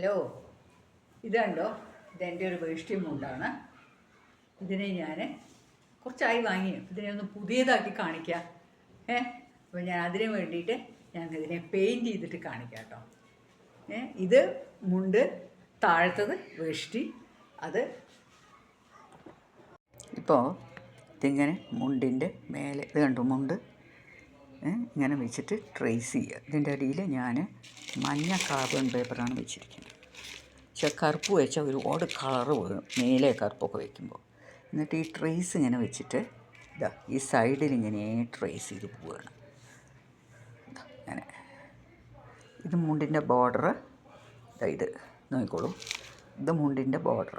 Hello. ഇതുണ്ടോ ഇതെന്റെ ഒരു വേഷ്ടി മുണ്ടാണ് ഇതിനെ ഞാൻ കുറച്ചായി വാങ്ങി. ഇതിനെ ഒന്ന് പുതിയതാക്കി കാണിക്കാം. ഏ? അപ്പോൾ ഞാൻ അതിന് വേണ്ടിയിട്ട് ഞാൻ ഇതിനെ പെയിന്റ് ചെയ്തിട്ട് കാണിക്കാം കേട്ടോ. ഏ? ഇത് മുണ്ട് താഴത്തത് വേഷ്ടി അത് ഇപ്പോൾ ഇതിങ്ങനെ മുണ്ടിന്റെ മേലെ ഇത് കണ്ടു മുണ്ട്? ഇങ്ങനെ വെച്ചിട്ട് ട്രേസ് ചെയ്യുക ഇതിന്റെ അടിയിൽ ഞാൻ മഞ്ഞ കാർബൺ പേപ്പറാണ് വെച്ചിരിക്കുന്നത്. പക്ഷെ കറുപ്പ് വെച്ചാൽ ഒരുപാട് കളറ് വേണം മേലെ കറുപ്പൊക്കെ വെക്കുമ്പോൾ. എന്നിട്ട് ഈ ട്രേസ് ഇങ്ങനെ വെച്ചിട്ട് ഇതാ ഈ സൈഡിൽ ഇങ്ങനെ ട്രേസ് ചെയ്ത് പോവുകയാണ് അങ്ങനെ ഇത് മുണ്ടിന്റെ ബോർഡർ ഇതാ ഇത്. നോക്കിക്കോളൂ. ഇത് മുണ്ടിന്റെ ബോർഡർ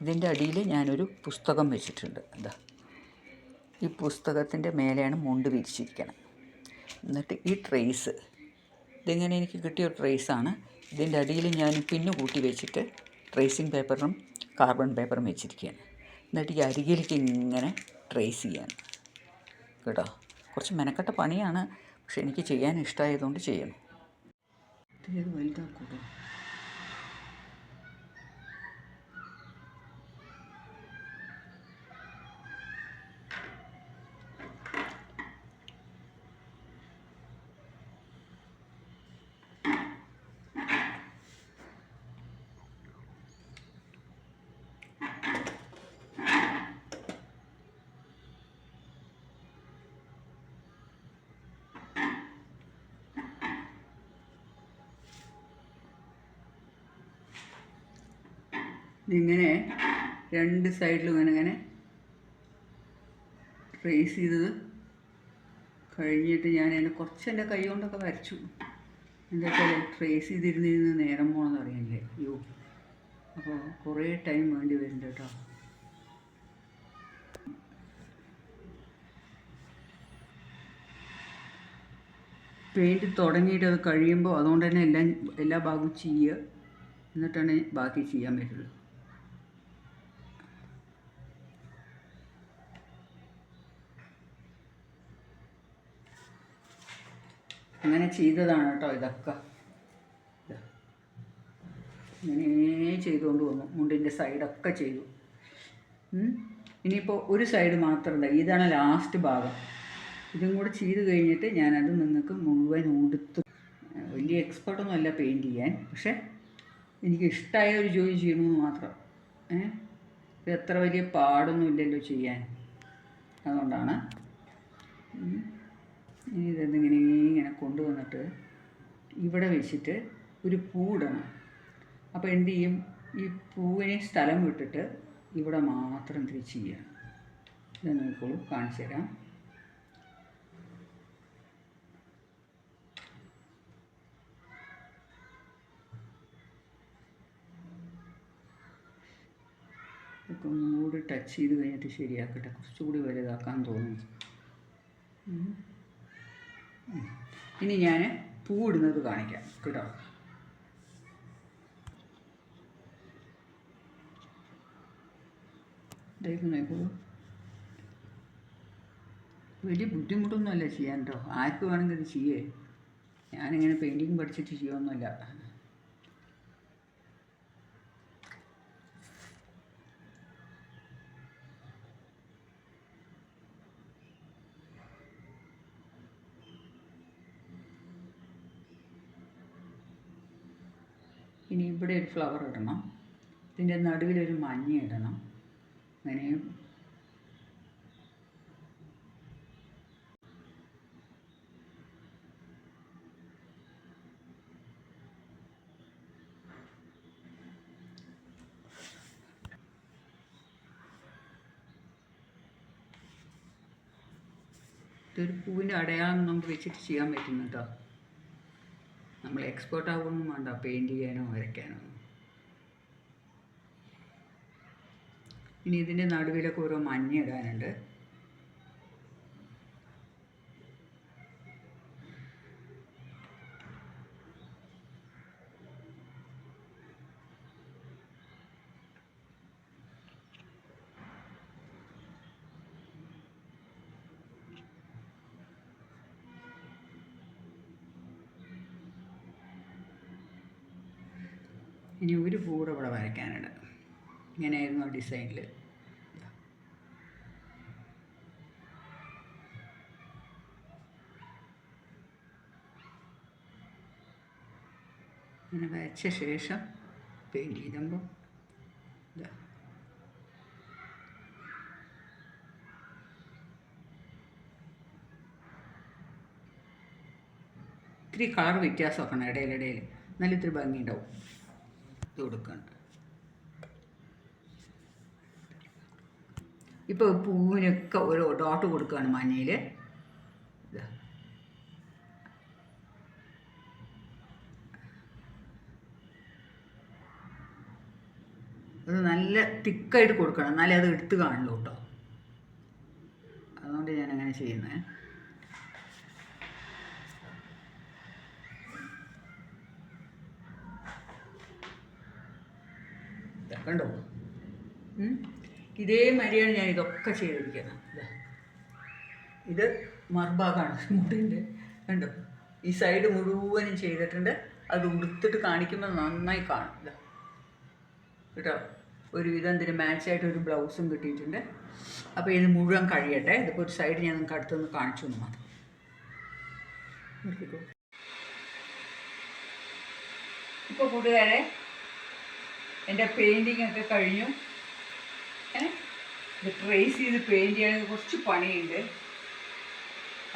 ഇതിന്റെ അടിയിൽ ഞാനൊരു പുസ്തകം വെച്ചിട്ടുണ്ട്. എന്താ ഈ പുസ്തകത്തിന്റെ മേലെയാണ് മുണ്ട് വിരിച്ചിരിക്കണം. എന്നിട്ട് ഈ ട്രേസ് ഇതിങ്ങനെ എനിക്ക് കിട്ടിയ ഒരു ട്രേസാണ് ഇതിന്റെ അടിയിൽ ഞാൻ പിന്നു കൂട്ടി വെച്ചിട്ട് ട്രേസിങ് പേപ്പറും കാർബൺ പേപ്പറും വെച്ചിരിക്കുകയാണ്. എന്നിട്ട് ഈ അരികിലേക്ക് ഇങ്ങനെ ട്രേസ് ചെയ്യാണ്. കേട്ടോ? കുറച്ച് മെനക്കെട്ട പണിയാണ്. പക്ഷെ എനിക്ക് ചെയ്യാൻ ഇഷ്ടമായതുകൊണ്ട് ചെയ്യണം. വലുതാക്കൂട്ടോ ഇതിങ്ങനെ രണ്ട് സൈഡിലും ഇങ്ങനെ ഇങ്ങനെ ട്രേസ് ചെയ്തത്. കഴിഞ്ഞിട്ട് ഞാൻ എന്നെ കുറച്ച് എന്റെ കൈ കൊണ്ടൊക്കെ വരച്ചു. എന്താ വെച്ചാൽ ട്രേസ് ചെയ്തിരുന്നിരുന്ന് നേരം പോകണമെന്ന് അറിയില്ലേ? അയ്യോ. അപ്പോൾ കുറേ ടൈം വേണ്ടി വരുന്നുണ്ട് കേട്ടോ. പെയിന്റ് തുടങ്ങിയിട്ട് അത് കഴിയുമ്പോൾ അതുകൊണ്ട് തന്നെ എല്ലാം എല്ലാ ഭാഗവും ചെയ്യുക. എന്നിട്ടാണ് ബാക്കി ചെയ്യാൻ പറ്റുള്ളൂ അങ്ങനെ ചെയ്തതാണ് കേട്ടോ ഇതൊക്കെ. ഇതാ. ഇങ്ങനെ ചെയ്തുകൊണ്ട് വന്നു. മുണ്ടിന്റെ സൈഡൊക്കെ ചെയ്തു. ഇനിയിപ്പോൾ ഒരു സൈഡ് മാത്രം ഇതാ ഇതാണ് ലാസ്റ്റ് ഭാഗം. ഇതും കൂടെ ചെയ്ത് കഴിഞ്ഞിട്ട് ഞാനത് നിങ്ങൾക്ക് മുഴുവൻ ഉടുത്തു. വലിയ എക്സ്പേർട്ടൊന്നും അല്ല പെയിന്റ് ചെയ്യാൻ. പക്ഷേ എനിക്ക് ഇഷ്ടമായ ഒരു ജോലി ചെയ്യണമെന്ന് മാത്രം. ഏഹ് ഇത് അത്ര വലിയ പാടൊന്നും ഇല്ലല്ലോ ചെയ്യാൻ. അതുകൊണ്ടാണ്. ഇതെന്നിങ്ങനെ ഇങ്ങനെ കൊണ്ടുവന്നിട്ട് ഇവിടെ വെച്ചിട്ട് ഒരു പൂടണം അപ്പോൾ എന്ത് ചെയ്യും? ഈ പൂവിനെ സ്ഥലം വിട്ടിട്ട് ഇവിടെ മാത്രം തിരിച്ച് ചെയ്യണം ഇത് നോക്കിക്കോളൂ കാണിച്ചു തരാം. ഒന്നുകൂടി ടച്ച് ചെയ്ത് കഴിഞ്ഞിട്ട് ശരിയാക്കട്ടെ. കുറച്ചുകൂടി വലുതാക്കാൻ തോന്നുന്നു. ഇനി ഞാൻ പൂ ഇടുന്നത് കാണിക്കാം കേട്ടോ. വലിയ ബുദ്ധിമുട്ടൊന്നുമല്ല ചെയ്യാൻ കേട്ടോ. ആർക്ക് വേണമെങ്കിൽ ഇത് ചെയ്യേ. ഞാനിങ്ങനെ പെയിന്റിങ് പഠിച്ചിട്ട് ചെയ്യുമൊന്നുമല്ല ഇനി ഇവിടെ ഒരു ഫ്ലവർ ഇടണം. ഇതിന്റെ നടുവിലൊരു മഞ്ഞ ഇടണം. അങ്ങനെ. ഇതൊരു പൂവിന്റെ അടയാളം നമുക്ക് വെച്ചിട്ട് ചെയ്യാൻ പറ്റും കേട്ടോ നമ്മൾ എക്സ്പേർട്ട് ആവുകയൊന്നും വേണ്ട പെയിന്റ് ചെയ്യാനോ വരയ്ക്കാനോ. ഇനി ഇതിന്റെ നടുവിലൊക്കെ ഓരോ മഞ്ഞ ഇടാനുണ്ട്. ഇനി ഒരു പൂടെ ഇവിടെ വരയ്ക്കാനുണ്ട്. ഇങ്ങനെയായിരുന്നു ഡിസൈനിൽ ഇങ്ങനെ വരച്ച ശേഷം പെയിന്റ് ചെയ്യുമ്പോൾ ഇതാ. ഇത്തിരി കളർ വ്യത്യാസമൊക്കെ ഇടയിലിടയിൽ നല്ല ഇത്തിരി ഭംഗി ഉണ്ടാവും ഇത് കൊടുക്കണ്ട. ഇപ്പോൾ പൂവിനൊക്കെ ഒരു ഡോട്ട് കൊടുക്കുകയാണ് മഞ്ഞയിൽ ഇതാ. അത് നല്ല തിക്കായിട്ട് കൊടുക്കണം. എന്നാലേ അത് എടുത്ത് കാണുള്ളൂ കേട്ടോ. അതുകൊണ്ട് ഞാൻ അങ്ങനെ ചെയ്യുന്നത് കണ്ടോ. ഇതേ മരിയാണ് ഞാൻ ഇതൊക്കെ ചെയ്തിരിക്കുന്നത്. ഇതാ. മർബാഗാണ് മുടിന്റെ കണ്ടോ? ഈ സൈഡ് മുഴുവനും ചെയ്തിട്ടുണ്ട്. അത് ഉടുത്തിട്ട് കാണിക്കുമ്പോൾ നന്നായി കാണും. കേട്ടോ? ഒരു വിധം എന്തിന് മാച്ചായിട്ട് ഒരു ബ്ലൗസും കിട്ടിയിട്ടുണ്ട്. അപ്പോൾ ഇത് മുഴുവൻ കഴിയട്ടെ. ഇതിപ്പോൾ ഒരു സൈഡ് ഞാൻ നിങ്ങൾക്ക് അടുത്തൊന്ന് കാണിച്ചു തന്നു മാത്രം. ഇപ്പോൾ കൂട്ടുകാരെ എന്റെ പെയിന്റിങ് ഒക്കെ കഴിഞ്ഞു. ഇത് ട്രേസ് ചെയ്ത് പെയിന്റ് ചെയ്യാൻ കുറച്ച് പണിയുണ്ട്.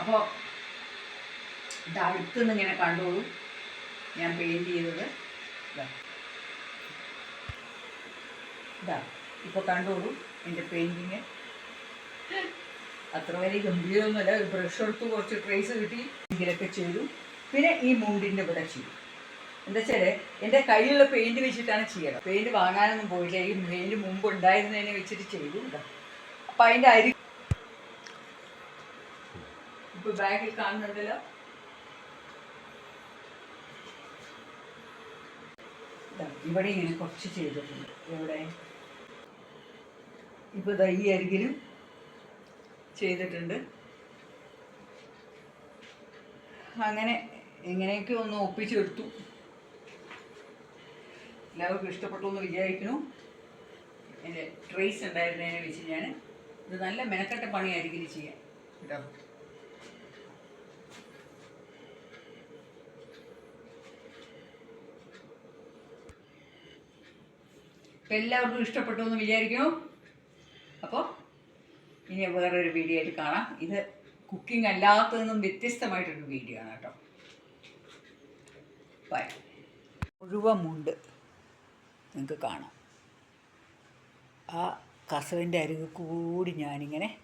അപ്പോൾ ഇത് അടുത്തുനിന്ന് ഇങ്ങനെ കണ്ടോളൂ. ഞാൻ പെയിന്റ് ചെയ്തത്. ഇതാ ഇപ്പോൾ കണ്ടോളൂ എന്റെ പെയിന്റിങ് അത്ര വലിയ ഗംഭീരമൊന്നുമല്ല. ഒരു ബ്രഷ് എടുത്ത് കുറച്ച് ട്രേസ് കിട്ടി. ഇങ്ങനെയൊക്കെ ചെയ്തു. പിന്നെ ഈ മൂണ്ടിന്റെ ഇവിടെ ചെയ്തു. എന്താ വെച്ചാൽ എന്റെ കയ്യിലുള്ള പെയിന്റ് വെച്ചിട്ടാണ് ചെയ്യണം. പെയിന്റ് വാങ്ങാനൊന്നും പോയില്ല. ഈ പെയിന്റ് മുമ്പ് ഉണ്ടായിരുന്നതിനെ വെച്ചിട്ട് ചെയ്തു അപ്പൊ അതിന്റെ അരി ഇപ്പൊ ബാഗിൽ കാണുന്നുണ്ടല്ലോ. ഇവിടെ ഇങ്ങനെ കുറച്ച് ചെയ്തിട്ടുണ്ട്. എവിടെ? ഇപ്പൊ ഈ അരികിലും ചെയ്തിട്ടുണ്ട്. അങ്ങനെ എങ്ങനെയൊക്കെ ഒന്ന് ഒപ്പിച്ചെടുത്തു. എല്ലാവർക്കും ഇഷ്ടപ്പെട്ടു എന്ന് വിചാരിക്കുന്നു. എന്റെ ട്രേസ് ഉണ്ടായിരുന്നതിനെ വെച്ച് ഞാൻ ഇത് നല്ല മെനക്കെട്ട പണിയായിരിക്കും ഇത് ചെയ്യാൻ. കേട്ടോ? എല്ലാവർക്കും ഇഷ്ടപ്പെട്ടു എന്ന് വിചാരിക്കുന്നു. അപ്പോൾ ഇനി വേറൊരു വീഡിയോ ആയിട്ട് കാണാം. ഇത് കുക്കിംഗ് അല്ലാത്തതെന്നും വ്യത്യസ്തമായിട്ടൊരു വീഡിയോ ആണ് കേട്ടോ. ബൈ മുഴുവൻ മുണ്ട്. നിങ്ങൾക്ക് കാണാം. ആ കസവിന്റെ അരുവ് കൂടി ഞാനിങ്ങനെ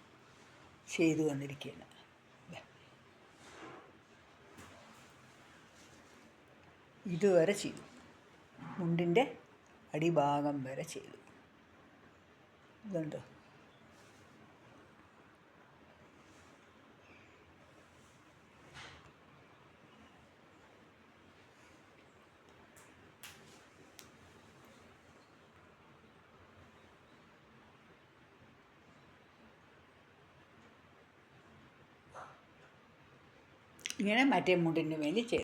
ചെയ്തു വന്നിരിക്കുകയാണ്. ഇതുവരെ ചെയ്തു. മുണ്ടിന്റെ അടിഭാഗം വരെ ചെയ്തു. ഇതുണ്ടോ? ഇങ്ങനെ മറ്റേ മുണ്ടിന് വേണ്ടി ചെയ്തു.